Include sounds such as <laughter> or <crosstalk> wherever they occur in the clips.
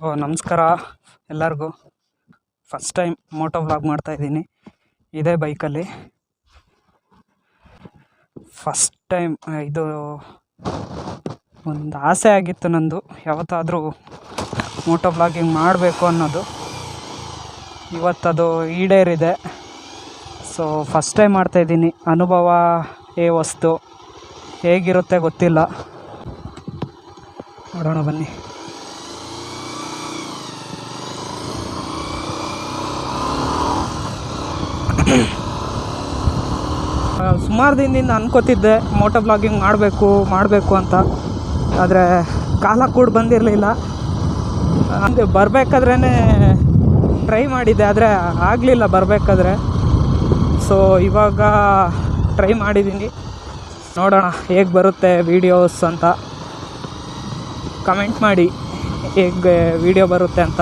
ಓ, ನಮಸ್ಕಾರ. ಎಲ್ಲರಿಗೂ. First time Moto vlog ಮಾಡ್ತಾ ಇದ್ದೀನಿ. ಇದೇ ಬೈಕಲ್ಲಿ ಫಸ್ಟ್ ಟೈಮ್ ಇದು ಒಂದು ಆಸೆ ಆಗಿತ್ತು ನಂದು. ಯಾವತ್ತಾದರೂ ಮೋಟೋ ವ್ಲಾಗಿಂಗ್ ಮಾಡಬೇಕು ಅನ್ನೋದು. ಇವತ್ತದು ಈಡೇರಿದೆ. ಸೊ ಫಸ್ಟ್ ಟೈಮ್ ಮಾಡ್ತಾಯಿದ್ದೀನಿ ಅನುಭವ ಏ ವಸ್ತು ಹೇಗಿರುತ್ತೆ ಗೊತ್ತಿಲ್ಲ. ನೋಡೋಣ ಬನ್ನಿ. ಸುಮಾರು ದಿನದಿಂದ ಅನ್ಕೋತಿದ್ದೆ ಮೋಟರ್ ಬ್ಲಾಗಿಂಗ್ ಮಾಡಬೇಕು ಮಾಡಬೇಕು ಅಂತ. ಆದರೆ ಕಾಲ ಕೂಡ ಬಂದಿರಲಿಲ್ಲ. ಅಂದರೆ ಬರಬೇಕಾದ್ರೇ ಟ್ರೈ ಮಾಡಿದ್ದೆ, ಆದರೆ ಆಗಲಿಲ್ಲ ಬರಬೇಕಾದ್ರೆ. ಸೊ ಇವಾಗ ಟ್ರೈ ಮಾಡಿದ್ದೀನಿ. ನೋಡೋಣ ಹೇಗೆ ಬರುತ್ತೆ ವೀಡಿಯೋಸ್ ಅಂತ. ಕಮೆಂಟ್ ಮಾಡಿ ಹೇಗೆ ವೀಡಿಯೋ ಬರುತ್ತೆ ಅಂತ.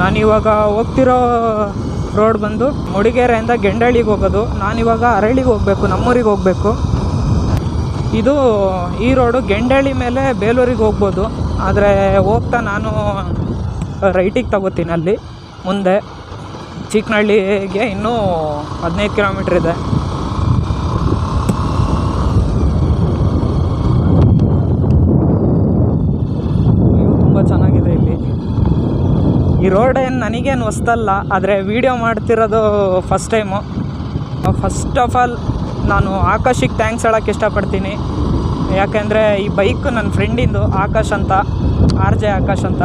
ನಾನಿವಾಗ ಹೋಗ್ತಿರೋ ರೋಡ್ ಬಂದು ಮುಡಿಗೆರೆಯಿಂದ ಗೆಂಡಳ್ಳಿಗೆ ಹೋಗೋದು. ನಾನಿವಾಗ ಅರಳಿಗೆ ಹೋಗಬೇಕು, ನಮ್ಮೂರಿಗೆ ಹೋಗಬೇಕು. ಇದು ಈ ರೋಡು ಗೆಂಡಳ್ಳಿ ಮೇಲೆ ಬೇಲೂರಿಗೆ ಹೋಗ್ಬೋದು. ಆದರೆ ಹೋಗ್ತಾ ನಾನು ರೈಟಿಗೆ ತಗೋತೀನಿ ಅಲ್ಲಿ. ಮುಂದೆ ಚಿಕ್ಕನಹಳ್ಳಿಗೆ ಇನ್ನೂ ಹದಿನೈದು ಕಿಲೋಮೀಟ್ರ್ ಇದೆ ವ್ಯೂ ತುಂಬ ಚೆನ್ನಾಗಿದೆ ಇಲ್ಲಿ ಈ ರೋಡ್ ಏನು ನನಗೇನು ಹೊಸ್ತಲ್ಲ, ಆದರೆ ವೀಡಿಯೋ ಮಾಡ್ತಿರೋದು first time first of all ನಾನು ಆಕಾಶಿಗೆ ಥ್ಯಾಂಕ್ಸ್ ಹೇಳೋಕ್ಕೆ ಇಷ್ಟಪಡ್ತೀನಿ. ಯಾಕೆಂದರೆ ಈ ಬೈಕ್ ನನ್ನ ಫ್ರೆಂಡಿಂದು ಆಕಾಶ್ ಅಂತ, ಆರ್ ಜೆ ಆಕಾಶ್ ಅಂತ.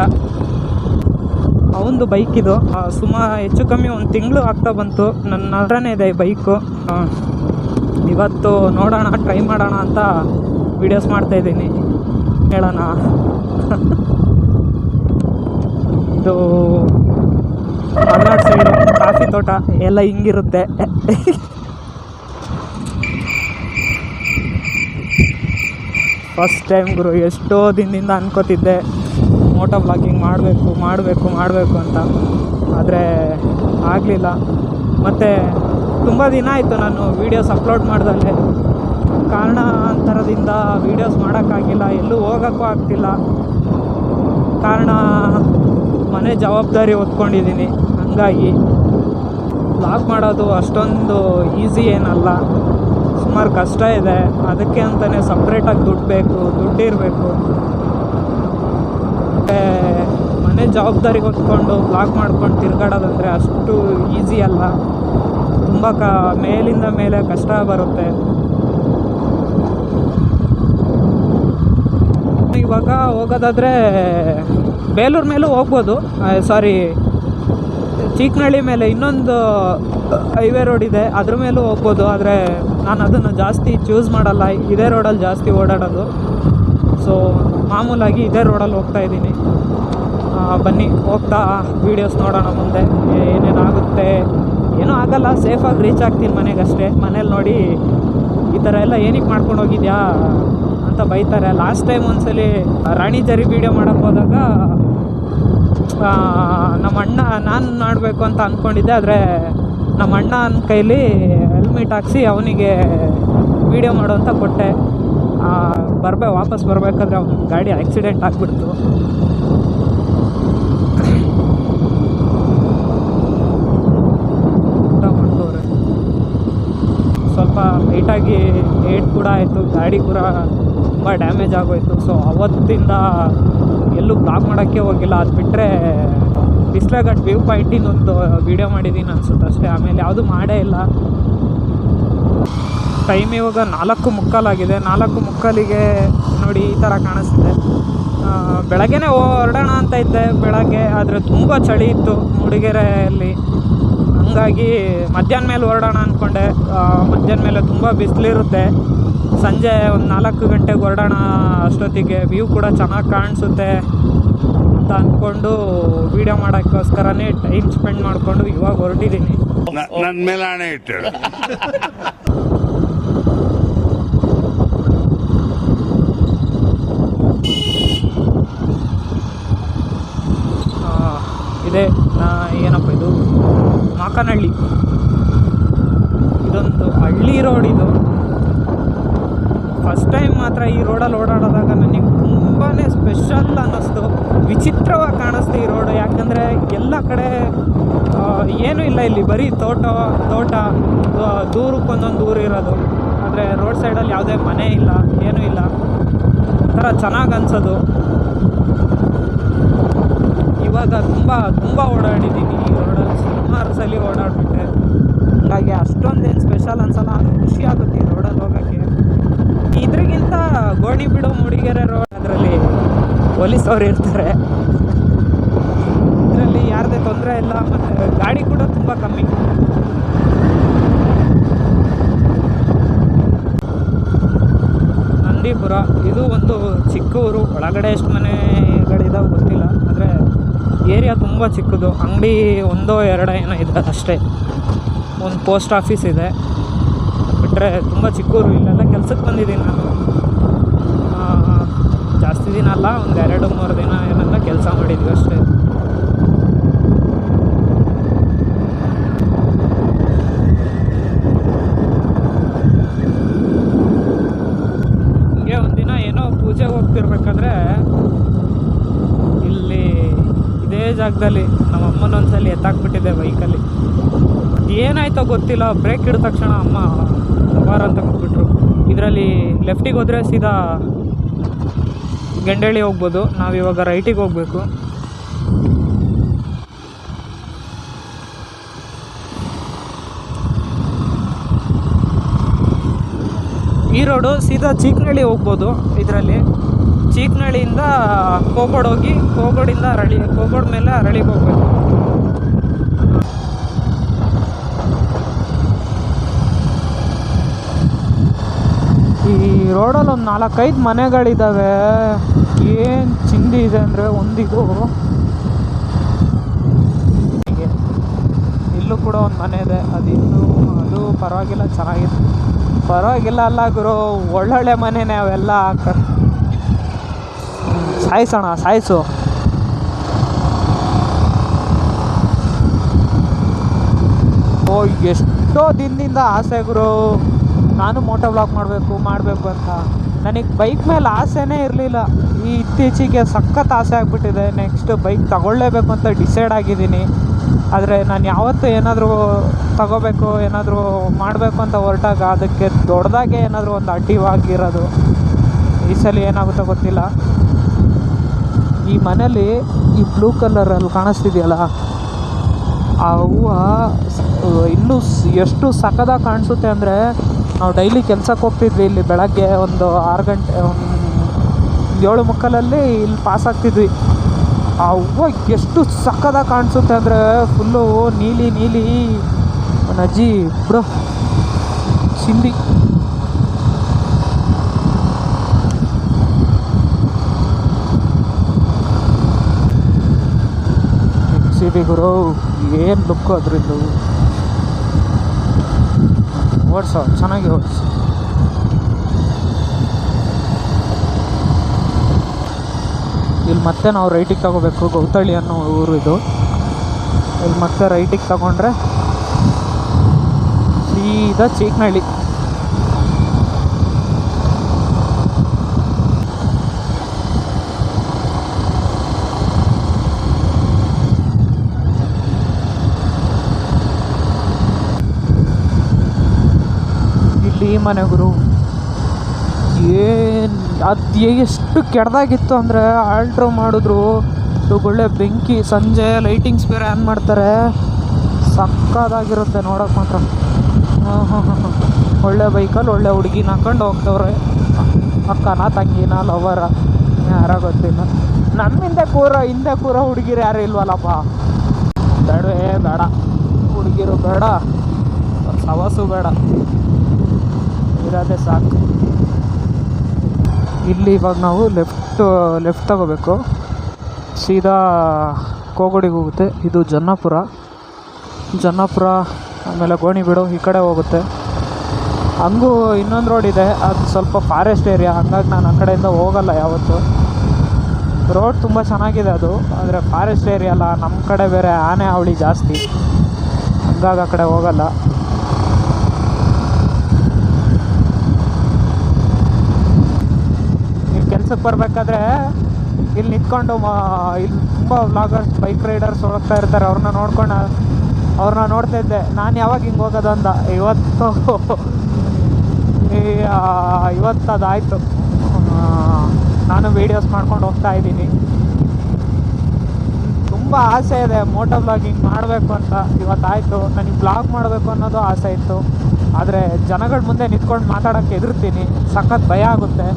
ಅವನದು ಬೈಕ್ ಇದು. ಸುಮಾ ಹೆಚ್ಚು ಕಮ್ಮಿ ಒಂದು ತಿಂಗಳು ಆಗ್ತಾ ಬಂತು. ನನ್ನ ಹತ್ರನೇ ಇದೆ ಈ ಬೈಕು ಇವತ್ತು ನೋಡೋಣ ಟ್ರೈ ಮಾಡೋಣ ಅಂತ ವೀಡಿಯೋಸ್ ಮಾಡ್ತಾಯಿದ್ದೀನಿ ಹೇಳೋಣ. <laughs> ಇದು ಮಲೆನಾಡು ಸೈಡು ಕಾಫಿ ತೋಟ ಎಲ್ಲ ಹಿಂಗಿರುತ್ತೆ. ಫಸ್ಟ್ ಟೈಮ್ ಗುರು, ಎಷ್ಟೋ ದಿನದಿಂದ ಅನ್ಕೋತಿದ್ದೆ. ಮೋಟೋ ಬ್ಲಾಗಿಂಗ್ ಮಾಡಬೇಕು ಮಾಡಬೇಕು ಮಾಡಬೇಕು ಅಂತ. ಆದರೆ ಆಗಲಿಲ್ಲ. ಮತ್ತು ತುಂಬ ದಿನ ಆಯಿತು ನಾನು ವೀಡಿಯೋಸ್ ಅಪ್ಲೋಡ್ ಮಾಡ್ದಾಗೆ ಕಾರಣ ಅಂತರದಿಂದ ವೀಡಿಯೋಸ್ ಮಾಡೋಕ್ಕಾಗಿಲ್ಲ, ಎಲ್ಲೂ ಹೋಗೋಕ್ಕೂ ಆಗ್ತಿಲ್ಲ. ಕಾರಣ ಮನೆ ಜವಾಬ್ದಾರಿ ಹೊತ್ಕೊಂಡಿದ್ದೀನಿ. ಹಂಗಾಗಿ ಲಾಕ್ ಮಾಡೋದು ಅಷ್ಟೊಂದು ಈಸಿ ಏನಲ್ಲ. ಸುಮಾರು ಕಷ್ಟ ಇದೆ. ಅದಕ್ಕೆ ಅಂತಲೇ ಸಪ್ರೇಟಾಗಿ ದುಡ್ಡು ಬೇಕು ದುಡ್ಡಿರಬೇಕು ಮನೆ ಜವಾಬ್ದಾರಿ ಹೊತ್ಕೊಂಡು ಬ್ಲಾಗ್ ಮಾಡ್ಕೊಂಡು ತಿರ್ಗಾಡೋದಂದರೆ ಅಷ್ಟು ಈಸಿ ಅಲ್ಲ. ತುಂಬ ಕ, ಮೇಲಿಂದ ಮೇಲೆ ಕಷ್ಟ ಬರುತ್ತೆ. ಇವಾಗ ಹೋಗೋದಾದರೆ ಬೇಲೂರು ಮೇಲೂ ಹೋಗ್ಬೋದು. ಸಾರಿ ಚೀಕ್ನಹಳ್ಳಿ ಮೇಲೆ ಇನ್ನೊಂದು ಹೈವೇ ರೋಡ್ ಇದೆ. ಅದ್ರ ಮೇಲೂ ಹೋಗ್ಬೋದು. ಆದರೆ ನಾನು ಅದನ್ನು ಜಾಸ್ತಿ ಚೂಸ್ ಮಾಡಲ್ಲ. ಇದೇ ರೋಡಲ್ಲಿ ಜಾಸ್ತಿ ಓಡಾಡೋದು. ಸೊ ಮಾಮೂಲಾಗಿ ಇದೇ ರೋಡಲ್ಲಿ ಹೋಗ್ತಾ ಇದ್ದೀನಿ. ಬನ್ನಿ, ಹೋಗ್ತಾ ವೀಡಿಯೋಸ್ ನೋಡೋಣ ಮುಂದೆ. ಏನೇನಾಗುತ್ತೆ ಏನೂ ಆಗಲ್ಲ. ಸೇಫಾಗಿ ರೀಚ್ ಆಗ್ತೀನಿ ಮನೆಗೆ ಅಷ್ಟೇ ಮನೇಲಿ ನೋಡಿ ಈ ಥರ ಎಲ್ಲ ಏನಕ್ಕೆ ಮಾಡ್ಕೊಂಡು ಹೋಗಿದ್ಯಾ ಅಂತ ಬೈತಾರೆ. ಲಾಸ್ಟ್ ಟೈಮ್ ಒಂದ್ಸಲಿ ರಾಣಿ ಜರಿ ವೀಡಿಯೋ ಮಾಡೋಕ್ಕೆ ಹೋದಾಗ ನಮ್ಮ ಅಣ್ಣ ನಾನು ಮಾಡಬೇಕು ಅಂತ ಅಂದ್ಕೊಂಡಿದ್ದೆ ಆದರೆ ನಮ್ಮ ಅಣ್ಣನ ಕೈಲಿ ಹೆಲ್ಮೆಟ್ ಹಾಕ್ಸಿ ಅವನಿಗೆ ವೀಡಿಯೋ ಮಾಡು ಅಂತ ಕೊಟ್ಟೆ ಬರಬೇ, ವಾಪಸ್ ಬರಬೇಕಾದ್ರೆ ಅವನ ಗಾಡಿ ಆಕ್ಸಿಡೆಂಟ್ ಆಗಿಬಿಡ್ತು. ಸ್ವಲ್ಪ ಲೇಟಾಗಿ ಏಟ್ ಕೂಡ ಆಯಿತು, ಗಾಡಿ ಕೂಡ ತುಂಬ ಡ್ಯಾಮೇಜ್ ಆಗೋಯ್ತು. ಸೊ ಅವತ್ತಿಂದ ಎಲ್ಲೂ ಬ್ಲಾಗ್ ಮಾಡೋಕ್ಕೆ ಹೋಗಿಲ್ಲ. ಅದು ಬಿಟ್ಟರೆ ಬಿಸ್ಲಾಗಟ್ ವ್ಯೂ ಪಾಯಿಂಟಿಂದ ಒಂದು ವೀಡಿಯೋ ಮಾಡಿದ್ದೀನಿ ಅನ್ಸುತ್ತೆ ಅಷ್ಟೇ. ಆಮೇಲೆ ಯಾವುದು ಮಾಡೇ ಇಲ್ಲ. ಟೈಮ್ ಇವಾಗ ನಾಲ್ಕು ಮುಕ್ಕಾಲಾಗಿದೆ ನಾಲ್ಕು ಮುಕ್ಕಾಲಿಗೆ ನೋಡಿ ಈ ಥರ ಕಾಣಿಸ್ತಿದೆ. ಬೆಳಗ್ಗೆನೇ ಹೊರಡೋಣ ಅಂತ ಇದ್ದೆ. ಬೆಳಗ್ಗೆ ಆದರೆ ತುಂಬ ಚಳಿ ಇತ್ತು ಮೂಡಿಗೆರೆಯಲ್ಲಿ. ಹಂಗಾಗಿ ಮಧ್ಯಾಹ್ನ ಮೇಲೆ ಹೊರಡೋಣ ಅಂದ್ಕೊಂಡೆ ಮಧ್ಯಾಹ್ನ ಮೇಲೆ ತುಂಬ ಬಿಸಿಲಿರುತ್ತೆ. ಸಂಜೆ ಒಂದು ನಾಲ್ಕು ಗಂಟೆಗೆ ಹೊರಡೋಣ ಅಷ್ಟೊತ್ತಿಗೆ ವ್ಯೂ ಕೂಡ ಚೆನ್ನಾಗಿ ಕಾಣಿಸುತ್ತೆ ಅಂತ ಅಂದ್ಕೊಂಡು ವೀಡಿಯೋ ಮಾಡೋಕ್ಕೋಸ್ಕರನೇ ಟೈಮ್ ಸ್ಪೆಂಡ್ ಮಾಡಿಕೊಂಡು ಇವಾಗ ಹೊರಟಿದ್ದೀನಿ. ನನ್ನ ಮೇಲೆ ಹಣೆ ಇಟ್ಟು ಇದೆ ನಾ ಏನಪ್ಪ ಇದು? ಮಾಕನಹಳ್ಳಿ. ಇದೊಂದು ಹಳ್ಳಿ ರೋಡ್ ಇದು. ಫಸ್ಟ್ ಟೈಮ್ ಮಾತ್ರ ಈ ರೋಡಲ್ಲಿ ಓಡಾಡೋದಾಗ ನನಗೆ ತುಂಬಾ ಸ್ಪೆಷಲ್ ಅನ್ನಿಸ್ತು. ವಿಚಿತ್ರವಾಗಿ ಕಾಣಿಸ್ತು ಈ ರೋಡು ಯಾಕಂದರೆ ಎಲ್ಲ ಕಡೆ ಏನೂ ಇಲ್ಲ ಇಲ್ಲಿ. ಬರೀ ತೋಟ ತೋಟ ದೂರಕ್ಕೊಂದೊಂದು ಊರು ಇರೋದು. ಆದರೆ ರೋಡ್ ಸೈಡಲ್ಲಿ ಯಾವುದೇ ಮನೆ ಇಲ್ಲ, ಏನೂ ಇಲ್ಲ. ಒಂಥರ ಚೆನ್ನಾಗಿ ಅನ್ಸೋದು. ಇವಾಗ ತುಂಬ ತುಂಬ ಓಡಾಡಿದ್ದೀನಿ ಈ ರೋಡಲ್ಲಿ ಸುಮಾರು ಸಲ ಓಡಾಡಿಬಿಟ್ಟೆ. ಹಾಗಾಗಿ ಅಷ್ಟೊಂದೇನು ಸ್ಪೆಷಲ್ ಅನ್ಸಲ್ಲ. ಖುಷಿ ಆಗುತ್ತೆ ಈ ರೋಡಲ್ಲಿ ಹೋಗೋಕ್ಕೆ. ಇದ್ರಿಗಿಂತ ಗೋಣಿ ಬಿಡು ಮೂಡಿಗೆರೆ ರೋಡ್ ಅದರಲ್ಲಿ ಪೊಲೀಸವ್ರು ಇರ್ತಾರೆ. ಇದರಲ್ಲಿ ಯಾರದೇ ತೊಂದರೆ ಇಲ್ಲ, ಮತ್ತು ಗಾಡಿ ಕೂಡ ತುಂಬ ಕಮ್ಮಿ. ನಂದಿಪುರ, ಇದು ಒಂದು ಚಿಕ್ಕ ಊರು ಒಳಗಡೆ ಎಷ್ಟು ಮನೆಗಳಿದಾವೆ ಗೊತ್ತಿಲ್ಲ, ಆದರೆ ಏರಿಯಾ ತುಂಬ ಚಿಕ್ಕದು. ಅಂಗಡಿ ಒಂದೋ ಎರಡೋ ಏನೋ ಇದೆ ಅಷ್ಟೇ. ಒಂದು ಪೋಸ್ಟ್ ಆಫೀಸ್ ಇದೆ. ಬಿಟ್ಟರೆ ತುಂಬ ಚಿಕ್ಕವರು ಇಲ್ಲೆಲ್ಲ ಕೆಲ್ಸಕ್ಕೆ ಬಂದಿದ್ದೀನಿ ನಾನು. ಜಾಸ್ತಿ ದಿನ ಅಲ್ಲ, ಒಂದು ಎರಡು, ಮೂರು ದಿನ ಏನೆಲ್ಲ ಕೆಲಸ ಮಾಡಿದ್ವಿ ಅಷ್ಟೇ. ಹಿಂಗೆ ಒಂದಿನ ಏನೋ ಪೂಜೆಗೆ ಹೋಗ್ತಿರ್ಬೇಕಾದ್ರೆ ಇಲ್ಲಿ ಇದೇ ಜಾಗದಲ್ಲಿ ನಮ್ಮ ಅಮ್ಮನ ಒಂದ್ಸಲಿ ಎತ್ತಾಕ್ಬಿಟ್ಟಿದ್ದೆ ಬೈಕಲ್ಲಿ ಏನಾಯ್ತೋ ಗೊತ್ತಿಲ್ಲ. ಬ್ರೇಕ್ ಹಿಡಿದ ತಕ್ಷಣ ಅಮ್ಮ ಸವಾರ್ ಅಂತ ಕೊಟ್ಬಿಟ್ರು. ಇದರಲ್ಲಿ ಲೆಫ್ಟಿಗೆ ಹೋದರೆ ಸೀದಾ ಗೆಂಡೇಳಿ ಹೋಗ್ಬೋದು. ನಾವಿವಾಗ ರೈಟಿಗೆ ಹೋಗಬೇಕು. ಈ ರೋಡು ಸೀದಾ ಚೀಕ್ನಳ್ಳಿ ಹೋಗ್ಬೋದು ಇದರಲ್ಲಿ. ಚೀಕ್ನಳ್ಳಿಯಿಂದ ಕೋಗೋಡ್ ಹೋಗಿ ಕೋಗೋಡಿಂದ ಅರಳಿ ಕೋಗೋಡ್ ಮೇಲೆ ಅರಳಿಗೆ ಹೋಗ್ಬೇಕು. ರೋಡಲ್ಲಿ ಒಂದು ನಾಲ್ಕೈದು ಮನೆಗಳಿದ್ದಾವೆ ಏನು ಚಿಂದಿ ಇದೆ ಅಂದರೆ ಒಂದಿದು. ಇಲ್ಲೂ ಕೂಡ ಒಂದು ಮನೆ ಇದೆ. ಅದು ಇನ್ನೂ ಅದು ಪರವಾಗಿಲ್ಲ, ಚೆನ್ನಾಗಿದೆ. ಪರವಾಗಿಲ್ಲ ಅಲ್ಲ ಗುರು, ಒಳ್ಳೊಳ್ಳೆ ಮನೆನೇ ಅವೆಲ್ಲ. ಸಾಯಿಸೋಣ, ಸಾಯಿಸು. ಓ, ಎಷ್ಟೋ ದಿನದಿಂದ ಆಸೆ ಗುರು. ನಾನು ಮೋಟೋ ಬ್ಲಾಗ್ ಮಾಡಬೇಕು ಮಾಡಬೇಕು ಅಂತ. ನನಗೆ ಬೈಕ್ ಮೇಲೆ ಆಸೆನೇ ಇರಲಿಲ್ಲ. ಈ ಇತ್ತೀಚೆಗೆ ಸಖತ್ ಆಸೆ ಆಗಿಬಿಟ್ಟಿದೆ. ನೆಕ್ಸ್ಟ್ ಬೈಕ್ ತಗೊಳ್ಳೇಬೇಕು ಅಂತ ಡಿಸೈಡ್ ಆಗಿದ್ದೀನಿ. ಆದರೆ ನಾನು ಯಾವತ್ತು ಏನಾದರೂ ತಗೋಬೇಕು, ಏನಾದರೂ ಮಾಡಬೇಕು ಅಂತ ಹೊರಟಾಗ ಅದಕ್ಕೆ ದೊಡ್ಡದಾಗೆ ಏನಾದರೂ ಒಂದು ಅಡ್ಡಿವಾಗಿರೋದು ಈ ಸಲ ಏನಾಗುತ್ತೋ ಗೊತ್ತಿಲ್ಲ. ಈ ಮನೇಲಿ ಈ ಬ್ಲೂ ಕಲರಲ್ಲಿ ಕಾಣಿಸ್ತಿದೆಯಲ್ಲ ಆ ಹೂವು ಇನ್ನೂ ಎಷ್ಟು ಸಖದಾಗಿ ಕಾಣಿಸುತ್ತೆ ಅಂದರೆ ನಾವು ಡೈಲಿ ಕೆಲ್ಸಕ್ಕೆ ಹೋಗ್ತಿದ್ವಿ, ಇಲ್ಲಿ ಬೆಳಗ್ಗೆ ಒಂದು ಆರು ಗಂಟೆ ಏಳು ಮುಕ್ಕಾಲಲ್ಲಿ ಇಲ್ಲಿ ಪಾಸ್ ಆಗ್ತಿದ್ವಿ. ಆ ಹೂವು ಎಷ್ಟು ಸಖದಾಗಿ ಕಾಣಿಸುತ್ತೆ ಅಂದರೆ ಫುಲ್ಲು ನೀಲಿ ನೀಲಿ ನಜ್ಜಿ ಬಿಡು ಚಿಂದಿ ಬಿ ಗುರು, ಏನು ಲುಕ್ಕು ಅದರಿಂದ ಓಡಿಸೋ, ಚೆನ್ನಾಗಿ ಓಡಿಸು. ಇಲ್ಲಿ ಮತ್ತೆ ನಾವು ರೈಟಿಗೆ ತಗೋಬೇಕು ಗೌತಳ್ಳಿ ಅನ್ನೋ ಊರು ಇದು. ಇಲ್ಲಿ ಮತ್ತೆ ರೈಟಿಗೆ ತಗೊಂಡ್ರೆ ಸೀದಾ ಚೀಕ್ನಹಳ್ಳಿ ಇಲ್ಲಿ ಈ ಮನೆ ಗುರು ಏನು ಅದು ಎಷ್ಟು ಕೆಡ್ದಾಗಿತ್ತು ಅಂದರೆ ಆಲ್ಟ್ರೋ ಮಾಡಿದ್ರು. ಒಳ್ಳೆ ಬೆಂಕಿ, ಸಂಜೆ ಲೈಟಿಂಗ್ಸ್ ಬೇರೆ ಆನ್ ಮಾಡ್ತಾರೆ. ಸಕ್ಕದಾಗಿರುತ್ತೆ ನೋಡೋಕೆ ಮಾತ್ರ. ಹಾಂ <laughs> ಹಾಂ ಒಳ್ಳೆ ಬೈಕಲ್ಲಿ ಒಳ್ಳೆ ಹುಡುಗಿನ ಹಾಕೊಂಡು ಹೋಗ್ತವ್ರೆ. ಅಕ್ಕನ, ತಂಗಿನ ಲವರ ಯಾರ ಗೊತ್ತಿಲ್ಲ. ನಮ್ಮ ಹಿಂದೆ ಕೂರ ಹಿಂದೆ ಕೂರ ಹುಡುಗಿರು ಯಾರು ಇಲ್ವಲ್ಲಪ್ಪ? ಬೇಡವೇ ಬೇಡ. ಹುಡುಗಿರು ಬೇಡ. ಸವಾಸು ಬೇಡ. ಇರೋದೇ ಸಾಕು. ಇಲ್ಲಿ ಇವಾಗ ನಾವು ಲೆಫ್ಟ್ ಲೆಫ್ಟ್ ತಗೋಬೇಕು. ಸೀದಾ ಕೋಗೋಡಿಗೆ ಹೋಗುತ್ತೆ. ಇದು ಜನ್ನಾಪುರ. ಜನ್ನಾಪುರ, ಆಮೇಲೆ ಗೋಣಿಬೀಡು ಈ ಕಡೆ ಹೋಗುತ್ತೆ. ಹಂಗೂ ಇನ್ನೊಂದು ರೋಡ್ ಇದೆ. ಅದು ಸ್ವಲ್ಪ ಫಾರೆಸ್ಟ್ ಏರಿಯಾ ಹಂಗಾಗಿ ನಾನು ಆ ಕಡೆಯಿಂದ ಹೋಗಲ್ಲ ಯಾವತ್ತು. ರೋಡ್ ತುಂಬ ಚೆನ್ನಾಗಿದೆ ಅದು. ಆದರೆ ಫಾರೆಸ್ಟ್ ಏರಿಯಾ ಅಲ್ಲ. ನಮ್ಮ ಕಡೆ ಬೇರೆ ಆನೆ ಅವಳಿ ಜಾಸ್ತಿ. ಹಂಗಾಗಿ ಆ ಕಡೆ ಹೋಗಲ್ಲ. ಕೆಲ್ಸಕ್ಕೆ ಬರಬೇಕಾದ್ರೆ ಇಲ್ಲಿ ನಿಂತ್ಕೊಂಡು ಇಲ್ಲಿ ತುಂಬ ವ್ಲಾಗರ್ಸ್ ಬೈಕ್ ರೈಡರ್ಸ್ ಹೋಗ್ತಾ ಇರ್ತಾರೆ. ಅವ್ರನ್ನ ನೋಡ್ಕೊಂಡು, ಅವ್ರನ್ನ ನೋಡ್ತಾ ಇದ್ದೆ. ನಾನು ಯಾವಾಗ ಹಿಂಗೆ ಹೋಗೋದು ಅಂದ? ಇವತ್ತು. ಇವತ್ತು ಅದಾಯಿತು. ನಾನು ವೀಡಿಯೋಸ್ ಮಾಡ್ಕೊಂಡು ಹೋಗ್ತಾ ಇದ್ದೀನಿ. ತುಂಬ ಆಸೆ ಇದೆ. ಮೋಟೋ ಬ್ಲಾಗಿಂಗ್ ಮಾಡಬೇಕು ಅಂತ. ಇವತ್ತಾಯಿತು ನನಗೆ ಬ್ಲಾಗ್ ಮಾಡಬೇಕು ಅನ್ನೋದು ಆಸೆ ಇತ್ತು. ಆದರೆ ಜನಗಳ ಮುಂದೆ ನಿಂತ್ಕೊಂಡು ಮಾತಾಡೋಕ್ಕೆ ಎದುರ್ತೀನಿ ಸಖತ್ ಭಯ ಆಗುತ್ತೆ.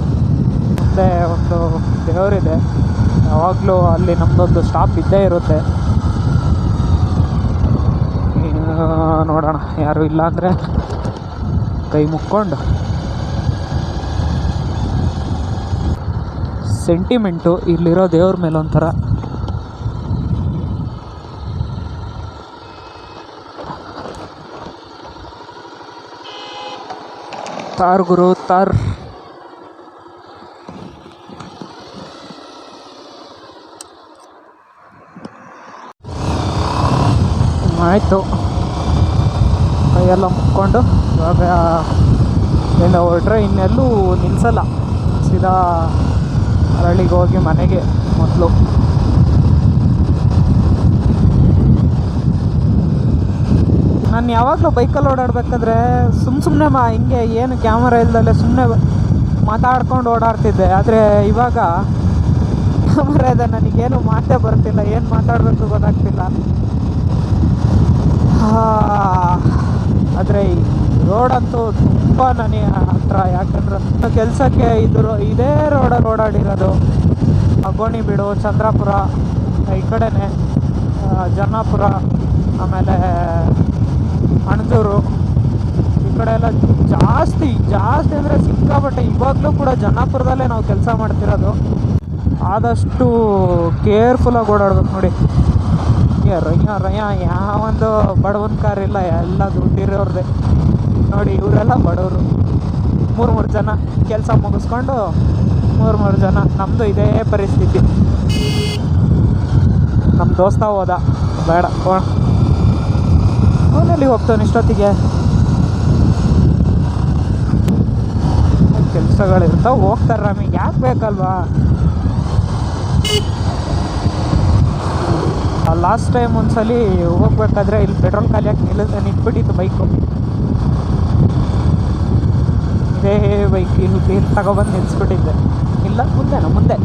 ಮುಂದೆ ಒಂದು ದೇವರಿದೆ ಯಾವಾಗಲೂ ಅಲ್ಲಿ ನಮ್ಮದೊಂದು ಸ್ಟಾಪ್ ಇದ್ದೇ ಇರುತ್ತೆ. ನೋಡೋಣ, ಯಾರು ಇಲ್ಲ ಅಂದರೆ ಕೈ ಮುಕ್ಕೊಂಡು. ಸೆಂಟಿಮೆಂಟು ಇಲ್ಲಿರೋ ದೇವ್ರ ಮೇಲೆ ಒಂಥರ. ತಾರ್ ಗುರು, ತಾರ್. ಆಯಿತು. ಕೈಯೆಲ್ಲ ಮುಕ್ಕೊಂಡು ಇವಾಗ ಇಲ್ಲಿಂದ ಹೊರಟ್ರೆ ಇನ್ನೆಲ್ಲೂ ನಿಲ್ಲಿಸಲ್ಲ ಸೀದಾ ಅರಳಿಗೆ ಹೋಗಿ ಮನೆಗೆ ಮೊದಲು. ನಾನು ಯಾವಾಗಲೂ ಬೈಕಲ್ಲಿ ಓಡಾಡಬೇಕಾದ್ರೆ ಸುಮ್ಮ ಸುಮ್ಮನೆ ಮಾ, ಹಿಂಗೆ ಏನು ಕ್ಯಾಮರಾ ಇಲ್ದಲೆ ಸುಮ್ಮನೆ ಮಾತಾಡ್ಕೊಂಡು ಓಡಾಡ್ತಿದ್ದೆ. ಆದರೆ ಇವಾಗ <laughs> ಕ್ಯಾಮರಾ ಇದೆ, ನನಗೇನು ಮಾತೇ ಬರ್ತಿಲ್ಲ, ಏನು ಮಾತಾಡಬೇಕು ಗೊತ್ತಾಗ್ತಿಲ್ಲ. ಆದರೆ ಈ ರೋಡಂತೂ ತುಂಬ ನನಗೆ ಹತ್ರ. ಯಾಕಂದ್ರೆ ಕೆಲಸಕ್ಕೆ ಇದು ಇದೇ ರೋಡಲ್ಲಿ ಓಡಾಡಿರೋದು. ಅಗೋಣಿ ಬಿಡು, ಚಂದ್ರಾಪುರ, ಈ ಕಡೆನೇ ಜನ್ನಾಪುರ, ಆಮೇಲೆ ಅಣಜೂರು. ಈ ಕಡೆ ಎಲ್ಲ ಜಾಸ್ತಿ ಜಾಸ್ತಿ ಅಂದರೆ ಸಿಕ್ಕಾಪಟ್ಟೆ ಇವಾಗಲೂ ಕೂಡ ಜನ್ನಾಪುರದಲ್ಲೇ ನಾವು ಕೆಲಸ ಮಾಡ್ತಿರೋದು. ಆದಷ್ಟು ಕೇರ್ಫುಲ್ಲಾಗಿ ಓಡಾಡ್ಬೇಕು ನೋಡಿ. ಏ ರಯ್ಯ ರಯ್ಯ ಯಾವೊಂದು ಬಡವನ ಕಾರ್ ಇಲ್ಲ ಎಲ್ಲ ದುಡ್ಡಿರೋರ್ದೆ. ನೋಡಿ ಇವರೆಲ್ಲ ಬಡವರು. ಮೂರು ಮೂರು ಜನ ಕೆಲಸ ಮುಗಿಸ್ಕೊಂಡು ಮೂರು ಮೂರು ಜನ. ನಮ್ಮದು ಇದೇ ಪರಿಸ್ಥಿತಿ. ನಮ್ಮ ದೋಸ್ತ ಹೋದ. ಬೇಡ ಅವನಲ್ಲಿ ಹೋಗ್ತಾನೆ ಇಷ್ಟೊತ್ತಿಗೆ. ಕೆಲಸಗಳಿರ್ತಾವೆ, ಹೋಗ್ತಾರೆ ನಮಗೆ. ಯಾಕೆ ಬೇಕಲ್ವಾ? ಲಾಸ್ಟ್ ಟೈಮ್ ಒಂದ್ಸಲಿ ಹೋಗ್ಬೇಕಾದ್ರೆ ಇಲ್ಲಿ ಪೆಟ್ರೋಲ್ ಖಾಲಿಯಾಗಿ ನಿಲ್ಲ ನಿಂತ್ಬಿಟ್ಟಿತ್ತು ಬೈಕು ಇದೇ ಬೈಕ್ ಇಲ್ಲಿ ತಗೊಬಂದು ನಿಲ್ಲಿಸ್ಬಿಟ್ಟಿದ್ದೆ ಇಲ್ಲ ಮುಂದೆನಾ? ಮುಂದೆ.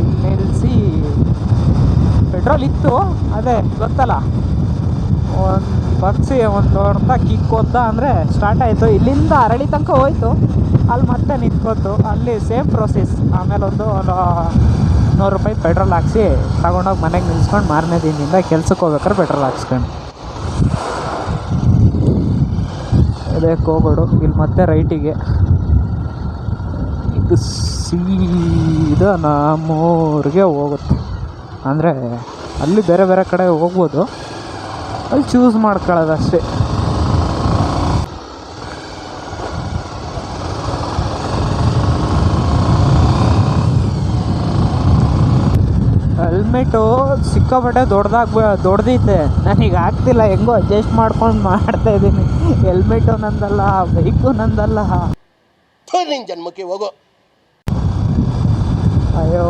ಇಲ್ಲಿ ನಿಲ್ಲಿಸಿ ಪೆಟ್ರೋಲ್ ಇತ್ತು, ಅದೇ ಗೊತ್ತಲ್ಲ. ಒಂದು ಬಗ್ಸಿ ಒಂದು ಅರ್ಧ ಕಿಕ್ ಹೋದ ಅಂದರೆ ಸ್ಟಾರ್ಟ್ ಆಯಿತು. ಇಲ್ಲಿಂದ ಅರಳಿ ತನಕ ಹೋಯ್ತು. ಅಲ್ಲಿ ಮತ್ತೆ ನಿಂತ್ಕೊತು. ಅಲ್ಲಿ ಸೇಮ್ ಪ್ರೋಸೆಸ್ ಆಮೇಲೆ ಒಂದು ನೂರು ರೂಪಾಯಿ ಪೆಟ್ರೋಲ್ ಹಾಕ್ಸಿ ತಗೊಂಡೋಗಿ ಮನೆಗೆ ನಿಲ್ಸ್ಕೊಂಡು ಮಾರನೇ ದಿನದಿಂದ ಕೆಲ್ಸಕ್ಕೆ ಹೋಗ್ಬೇಕಾದ್ರೆ ಪೆಟ್ರೋಲ್ ಹಾಕ್ಸ್ಕೊಂಡು. ಅದೇ ಕೋಗೋಡು ಇಲ್ಲಿ ಮತ್ತೆ ರೈಟಿಗೆ. ಇದು ಸೀದಾ ನಮ್ಮೂರಿಗೆ ಹೋಗುತ್ತೆ. ಅಂದರೆ ಅಲ್ಲಿ ಬೇರೆ ಬೇರೆ ಕಡೆ ಹೋಗ್ಬೋದು. ಅಲ್ಲಿ ಚೂಸ್ ಮಾಡ್ಕೊಳ್ಳೋದು ಅಷ್ಟೇ ಹೆಲ್ಮೆಟು ಸಿಕ್ಕಾಪಟ್ಟೆ ದೊಡ್ಡದಾಗ ದೊಡ್ಡದೈತೆ ನನಗೆ ಆಗ್ತಿಲ್ಲ ಹೆಂಗೋ ಅಡ್ಜಸ್ಟ್ ಮಾಡ್ಕೊಂಡು ಮಾಡ್ತಾ ಇದ್ದೀನಿ ಹೆಲ್ಮೆಟು ನಂದಲ್ಲ ಬೈಕು ನಂದಲ್ಲ. ನಿನ್ ಜನ್ಮಕ್ಕೆ ಹೋಗೋ. ಅಯ್ಯೋ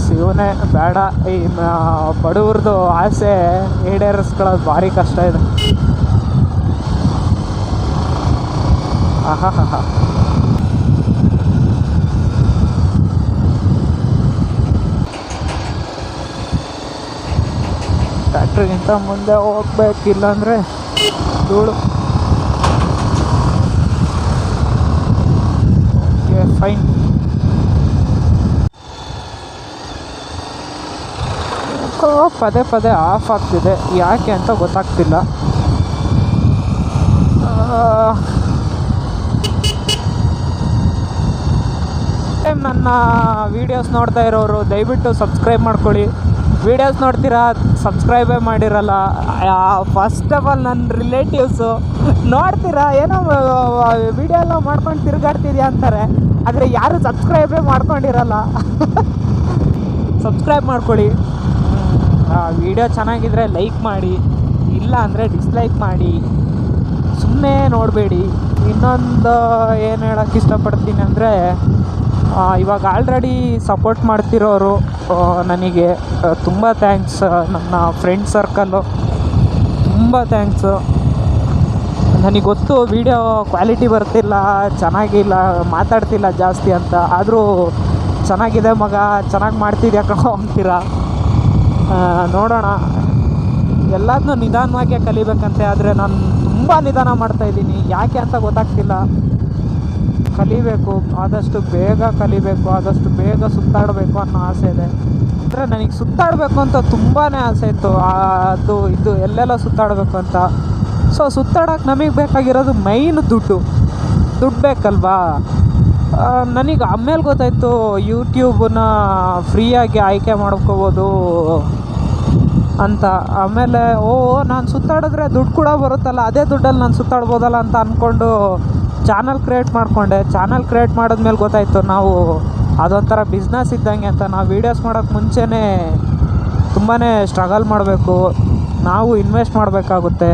ಶಿವನೇ ಬೇಡ. ಈ ಬಡವ್ರದ್ದು ಆಸೆ ಈಡೇರಿಸ್ಕೊಳ್ಳೋದು ಭಾರಿ ಕಷ್ಟ ಇದೆ. ಆಹಾ ಹಾ ಫ್ಯಾಕ್ಟ್ರಿಗಿಂತ ಮುಂದೆ ಹೋಗ್ಬೇಕಿಲ್ಲ ಅಂದರೆ ಧೂಳು. ಫೈನ್ ಪದೇ ಪದೇ ಆಫ್ ಆಗ್ತಿದೆ. ಯಾಕೆ ಅಂತ ಗೊತ್ತಾಗ್ತಿಲ್ಲ. ನನ್ನ ವೀಡಿಯೋಸ್ ನೋಡ್ತಾ ಇರೋರು, ದಯವಿಟ್ಟು ಸಬ್ಸ್ಕ್ರೈಬ್ ಮಾಡ್ಕೊಳ್ಳಿ. ವೀಡಿಯೋಸ್ ನೋಡ್ತೀರಾ ಸಬ್ಸ್ಕ್ರೈಬೇ ಮಾಡಿರಲ್ಲ. ಫಸ್ಟ್ ಆಫ್ ಆಲ್ ನನ್ನ ರಿಲೇಟಿವ್ಸು ನೋಡ್ತೀರಾ, ಏನೋ ವೀಡಿಯೋ ಎಲ್ಲ ಮಾಡ್ಕೊಂಡು ತಿರುಗಾಡ್ತಿದ್ಯಾ ಅಂತಾರೆ. ಆದರೆ ಯಾರು ಸಬ್ಸ್ಕ್ರೈಬೇ ಮಾಡ್ಕೊಂಡಿರಲ್ಲ. ಸಬ್ಸ್ಕ್ರೈಬ್ ಮಾಡ್ಕೊಳ್ಳಿ. ವಿಡಿಯೋ ಚೆನ್ನಾಗಿದ್ದರೆ ಲೈಕ್ ಮಾಡಿ. ಇಲ್ಲ ಅಂದರೆ ಡಿಸ್ಲೈಕ್ ಮಾಡಿ. ಸುಮ್ಮನೆ ನೋಡಬೇಡಿ. ಇನ್ನೊಂದು, ಏನು ಹೇಳೋಕ್ಕೆ ಇಷ್ಟಪಡ್ತೀನಿ ಅಂದರೆ ಇವಾಗ ಆಲ್ರೆಡಿ ಸಪೋರ್ಟ್ ಮಾಡ್ತಿರೋರು ನನಗೆ ತುಂಬ ಥ್ಯಾಂಕ್ಸ್ ನನ್ನ ಫ್ರೆಂಡ್ ಸರ್ಕಲ್ಲು ತುಂಬ ಥ್ಯಾಂಕ್ಸು ನನಗೆ ಗೊತ್ತು ವೀಡಿಯೋ ಕ್ವಾಲಿಟಿ ಬರ್ತಿಲ್ಲ, ಚೆನ್ನಾಗಿಲ್ಲ, ಮಾತಾಡ್ತಿಲ್ಲ ಜಾಸ್ತಿ ಅಂತ. ಆದರೂ ಚೆನ್ನಾಗಿದೆ ಮಗ, ಚೆನ್ನಾಗಿ ಮಾಡ್ತಿದ್ಯಾ ಕಣೋ ಅಂತೀರ? ನೋಡೋಣ. ಎಲ್ಲದನ್ನೂ ನಿಧಾನವಾಗಿ ಕಲಿಬೇಕಂತೆ, ಆದರೆ ನಾನು ತುಂಬ ನಿಧಾನ ಮಾಡ್ತಾಯಿದ್ದೀನಿ ಯಾಕೆ ಅಂತ ಗೊತ್ತಾಗ್ತಿಲ್ಲ. ಕಲಿಬೇಕು, ಆದಷ್ಟು ಬೇಗ ಕಲಿಬೇಕು, ಆದಷ್ಟು ಬೇಗ ಸುತ್ತಾಡಬೇಕು ಅನ್ನೋ ಆಸೆ ಇದೆ. ಅಂದರೆ ನನಗೆ ಸುತ್ತಾಡಬೇಕು ಅಂತ ತುಂಬಾ ಆಸೆ ಇತ್ತು. ಅದು, ಇದು ಎಲ್ಲೆಲ್ಲ ಸುತ್ತಾಡಬೇಕು ಅಂತ. ಸೊ ಸುತ್ತಾಡೋಕೆ ನಮಗೆ ಬೇಕಾಗಿರೋದು ಮೈನ್ ದುಡ್ಡು. ದುಡ್ಡು ಬೇಕಲ್ವಾ? ನನಗೆ ಆಮೇಲೆ ಗೊತ್ತಾಯಿತು ಯೂಟ್ಯೂಬನ್ನ ಫ್ರೀಯಾಗಿ ಆಯ್ಕೆ ಮಾಡ್ಕೋಬೋದು ಅಂತ. ಆಮೇಲೆ, ಓ, ನಾನು ಸುತ್ತಾಡಿದ್ರೆ ದುಡ್ಡು ಕೂಡ ಬರುತ್ತಲ್ಲ, ಅದೇ ದುಡ್ಡಲ್ಲಿ ನಾನು ಸುತ್ತಾಡ್ಬೋದಲ್ಲ ಅಂತ ಅಂದ್ಕೊಂಡು ಚಾನಲ್ ಕ್ರಿಯೇಟ್ ಮಾಡಿಕೊಂಡೆ. ಚಾನಲ್ ಕ್ರಿಯೇಟ್ ಮಾಡಿದ್ಮೇಲೆ ಗೊತ್ತಾಯಿತು, ನಾವು ಅದೊಂಥರ ಬಿಸ್ನೆಸ್ ಇದ್ದಂಗೆ ಅಂತ. ನಾವು ವೀಡಿಯೋಸ್ ಮಾಡೋಕ್ಕೆ ಮುಂಚೆನೇ ತುಂಬಾ ಸ್ಟ್ರಗಲ್ ಮಾಡಬೇಕು. ನಾವು ಇನ್ವೆಸ್ಟ್ ಮಾಡಬೇಕಾಗುತ್ತೆ.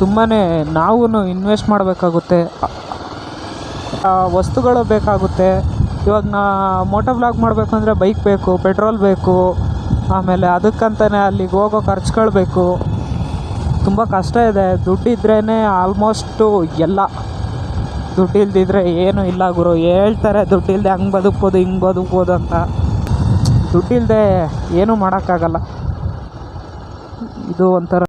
ತುಂಬಾ ನಾವು ಇನ್ವೆಸ್ಟ್ ಮಾಡಬೇಕಾಗುತ್ತೆ. ವಸ್ತುಗಳು ಬೇಕಾಗುತ್ತೆ. ಇವಾಗ ನಾ ಮೋಟೋ ವ್ಲಾಗ್ ಮಾಡಬೇಕು ಅಂದರೆ ಬೈಕ್ ಬೇಕು ಪೆಟ್ರೋಲ್ ಬೇಕು. ಆಮೇಲೆ ಅದಕ್ಕಂತಲೇ ಅಲ್ಲಿಗೆ ಹೋಗೋ ಖರ್ಚುಗಳು ಬೇಕು ತುಂಬ ಕಷ್ಟ ಇದೆ. ದುಡ್ಡಿದ್ರೇ ಆಲ್ಮೋಸ್ಟು ಎಲ್ಲ. ದುಡ್ಡಿಲ್ದಿದ್ರೆ ಏನೂ ಇಲ್ಲ ಗುರು. ಹೇಳ್ತಾರೆ ದುಡ್ಡಿಲ್ಲದೆ ಹಂಗೆ ಬದುಕ್ಬೋದು, ಹಿಂಗೆ ಬದುಕ್ಬೋದು ಅಂತ. ದುಡ್ಡಿಲ್ಲದೆ ಏನೂ ಮಾಡೋಕ್ಕಾಗಲ್ಲ. ಇದು ಒಂಥರ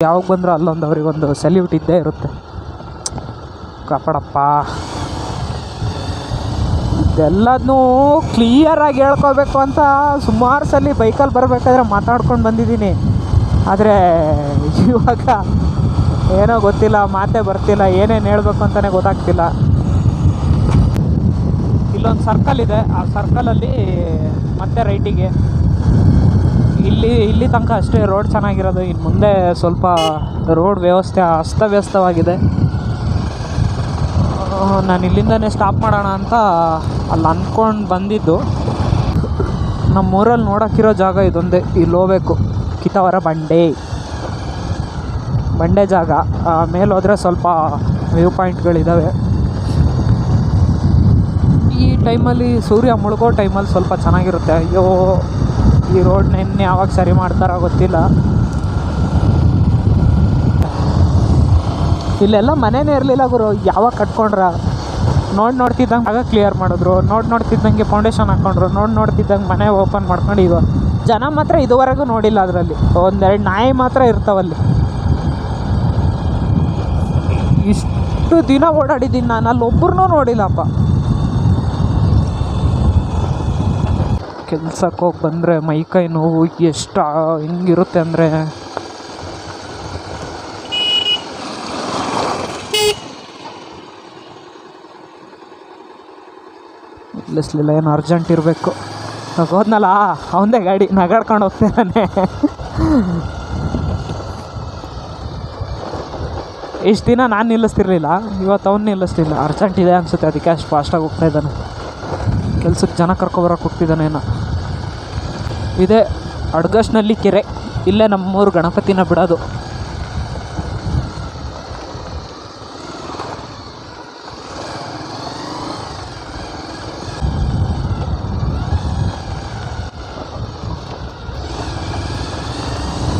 ಯಾವಾಗ ಬಂದರೂ ಅಲ್ಲೊಂದು ಅವ್ರಿಗೊಂದು ಸೆಲ್ಯೂಟ್ ಇದ್ದೇ ಇರುತ್ತೆ. ಕಾಪಾಡಪ್ಪ. ಇದೆಲ್ಲದನ್ನೂ ಕ್ಲಿಯರಾಗಿ ಹೇಳ್ಕೋಬೇಕು ಅಂತ ಸುಮಾರು ಸಲ ಬೈಕಲ್ಲಿ ಬರಬೇಕಾದ್ರೆ ಮಾತಾಡ್ಕೊಂಡು ಬಂದಿದ್ದೀನಿ. ಆದರೆ ಇವಾಗ ಏನೋ ಗೊತ್ತಿಲ್ಲ, ಮಾತೇ ಬರ್ತಿಲ್ಲ, ಏನೇನು ಹೇಳಬೇಕು ಅಂತಲೇ ಗೊತ್ತಾಗ್ತಿಲ್ಲ. ಇಲ್ಲೊಂದು ಸರ್ಕಲ್ ಇದೆ, ಆ ಸರ್ಕಲಲ್ಲಿ ಮತ್ತೆ ರೈಟಿಗೆ ಇಲ್ಲಿ ಇಲ್ಲಿ ತನಕ ಅಷ್ಟೇ ರೋಡ್ ಚೆನ್ನಾಗಿರೋದು ಇನ್ನು ಮುಂದೆ ಸ್ವಲ್ಪ ರೋಡ್ ವ್ಯವಸ್ಥೆ ಅಸ್ತವ್ಯಸ್ತವಾಗಿದೆ. ನಾನು ಇಲ್ಲಿಂದನೇ ಸ್ಟಾಪ್ ಮಾಡೋಣ ಅಂತ ಅಲ್ಲಿ ಅಂದ್ಕೊಂಡು ಬಂದಿದ್ದು. ನಮ್ಮೂರಲ್ಲಿ ನೋಡೋಕ್ಕಿರೋ ಜಾಗ ಇದೊಂದೇ ಇಲ್ಲಿ ಹೋಗ್ಬೇಕು ಕಿತವರ ಬಂಡೆ. ಬಂಡೆ ಜಾಗ. ಮೇಲೆ ಹೋದರೆ ಸ್ವಲ್ಪ ವ್ಯೂ ಪಾಯಿಂಟ್ಗಳಿದ್ದಾವೆ ಈ ಟೈಮಲ್ಲಿ ಸೂರ್ಯ ಮುಳುಗೋ ಟೈಮಲ್ಲಿ ಸ್ವಲ್ಪ ಚೆನ್ನಾಗಿರುತ್ತೆ. ಅಯ್ಯೋ, ಈ ರೋಡ್ ಇನ್ನು ಯಾವಾಗ ಸರಿ ಮಾಡ್ತಾರೋ ಗೊತ್ತಿಲ್ಲ. ಇಲ್ಲೆಲ್ಲ ಮನೆನೇ ಇರಲಿಲ್ಲ ಗುರು. ಯಾವಾಗ ಕಟ್ಕೊಂಡ್ರ? ನೋಡಿ ನೋಡ್ತಿದ್ದಂಗೆ ಆಗ ಕ್ಲಿಯರ್ ಮಾಡಿದ್ರು. ನೋಡಿ ನೋಡ್ತಿದ್ದಂಗೆ ಫೌಂಡೇಶನ್ ಹಾಕ್ಕೊಂಡ್ರು ನೋಡಿ ನೋಡ್ತಿದ್ದಂಗೆ ಮನೆ ಓಪನ್ ಮಾಡ್ಕೊಂಡು ಈಗ ಜನ ಮಾತ್ರ ಇದುವರೆಗೂ ನೋಡಿಲ್ಲ ಅದರಲ್ಲಿ. ಒಂದೆರಡು ನಾಯಿ ಮಾತ್ರ ಇರ್ತಾವಲ್ಲಿ. ಇಷ್ಟು ದಿನ ಓಡಾಡಿದ್ದೀನಿ ನಾನು. ಅಲ್ಲಿ ಒಬ್ಬರನ್ನೂ ನೋಡಿಲ್ಲಪ್ಪ. ಕೆಲ್ಸಕ್ಕೆ ಹೋಗಿ ಬಂದರೆ ಮೈಕೈ ನೋವು ಎಷ್ಟು ಹಿಂಗಿರುತ್ತೆ ಅಂದರೆ ನಿಲ್ಲಿಸ್ಲಿಲ್ಲ ಏನು ಅರ್ಜೆಂಟ್ ಇರಬೇಕು. ಹೋದ್ನಲ್ಲ ಅವನದೇ ಗಾಡಿ, ನಗಾಡ್ಕೊಂಡು ಹೋಗ್ತಾನೆ ಇಷ್ಟು ದಿನ ನಾನು ನಿಲ್ಲಿಸ್ತಿರ್ಲಿಲ್ಲ, ಇವತ್ತು ಅವ್ನು ನಿಲ್ಲಿಸ್ತಿಲ್ಲ ಅರ್ಜೆಂಟ್ ಇದೆ ಅನಿಸುತ್ತೆ, ಅದಕ್ಕೆ ಅಷ್ಟು ಫಾಸ್ಟಾಗಿ ಹೋಗ್ತಾ ಇದ್ದಾನೆ. ಕೆಲ್ಸಕ್ಕೆ ಜನ ಕರ್ಕೊಬರಕ್ಕೆ ಹೋಗ್ತಿದ್ದಾನೆ ಏನೋ ಇದೆ ಅಡ್ಗಸ್ನಲ್ಲಿ ಕೆರೆ, ಇಲ್ಲೇ ನಮ್ಮೂರು ಗಣಪತಿನ ಬಿಡೋದು.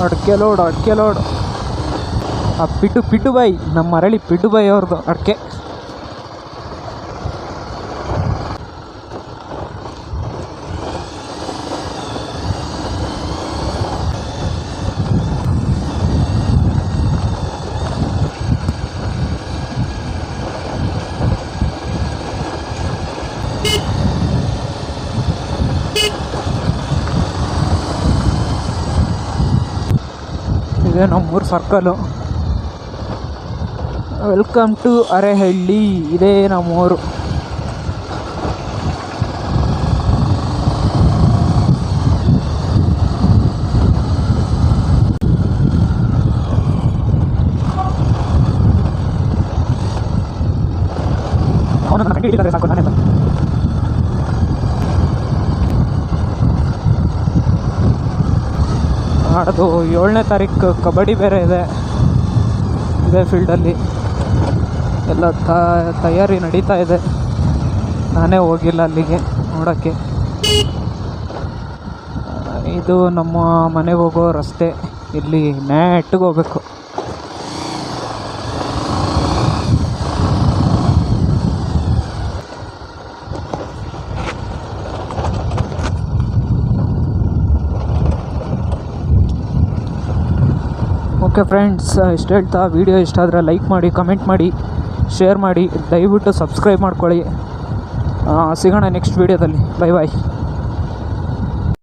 ಅಡಿಕೆ ಲೋಡ್ ಅಡಿಕೆ ಲೋಡ್. ಆ ಪಿಡ್ಡು ಪಿಡ್ಡು ಬಾಯಿ ನಮ್ಮ ಮರಳಿ ಪಿಡ್ಡು ಬಾಯಿ ಅವ್ರದ್ದು ಅಡಿಕೆ. ಇದೆ ನಮ್ಮೂರು ಸರ್ಕಲು ವೆಲ್ಕಮ್ ಟು ಅರೆಹಳ್ಳಿ. ಇದೇ ನಮ್ಮೂರು. ಸಾಕು. ಇವತ್ತು ಏಳನೇ ತಾರೀಕು ಕಬಡ್ಡಿ ಬೇರೆ ಇದೆ, ಇದೇ ಫೀಲ್ಡಲ್ಲಿ ಎಲ್ಲ ತಯಾರಿ ನಡೀತಾ ಇದೆ. ನಾನೇ ಹೋಗಿಲ್ಲ ಅಲ್ಲಿಗೆ ನೋಡೋಕ್ಕೆ. ಇದು ನಮ್ಮ ಮನೆಗೆ ಹೋಗೋ ರಸ್ತೆ. ಇಲ್ಲಿ ಮ್ಯಾಟ್ಗೆ ಹೋಗ್ಬೇಕು. ಓಕೆ ಫ್ರೆಂಡ್ಸ್, ಇಷ್ಟು ಹೇಳ್ತಾ ವೀಡಿಯೋ ಇಷ್ಟ ಆದರೆ ಲೈಕ್ ಮಾಡಿ ಕಮೆಂಟ್ ಮಾಡಿ ಶೇರ್ ಮಾಡಿ, ದಯವಿಟ್ಟು ಸಬ್ಸ್ಕ್ರೈಬ್ ಮಾಡ್ಕೊಳ್ಳಿ. ಸಿಗೋಣ ನೆಕ್ಸ್ಟ್ ವೀಡಿಯೋದಲ್ಲಿ ಬೈ ಬಾಯ್